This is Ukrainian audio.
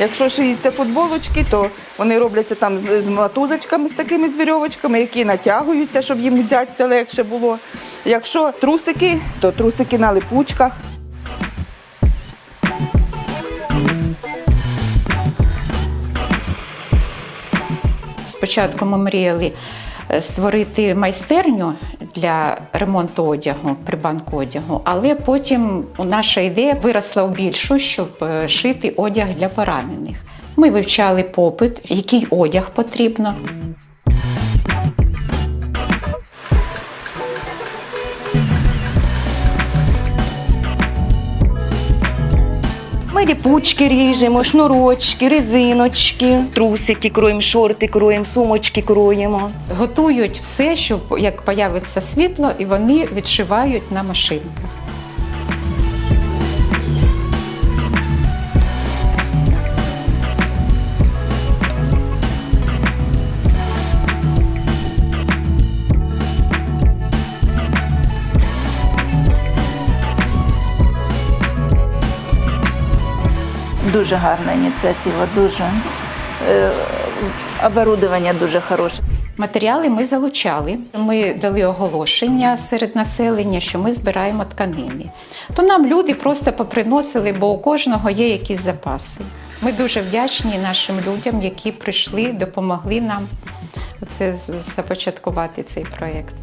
Якщо шиються футболочки, то вони робляться там з, матузочками, з такими з вірьовочками, які натягуються, щоб їм взятися легше було. Якщо трусики, то трусики на липучках. Спочатку ми мріяли створити майстерню для ремонту одягу, прибанку одягу, але потім наша ідея виросла в більшу, щоб е, шити одяг для поранених. Ми вивчали попит, який одяг потрібно. Ліпучки ріжемо, шнурочки, резиночки, трусики кроємо, шорти кроємо, сумочки кроємо. Готують все, щоб як появиться світло, і вони відшивають на машинках. Дуже гарна ініціатива, дуже е, оборудовання дуже хороше. Матеріали ми залучали. Ми дали оголошення серед населення, що ми збираємо тканини. То нам люди просто поприносили, бо у кожного є якісь запаси. Ми дуже вдячні нашим людям, які прийшли, допомогли нам оце започаткувати цей проєкт.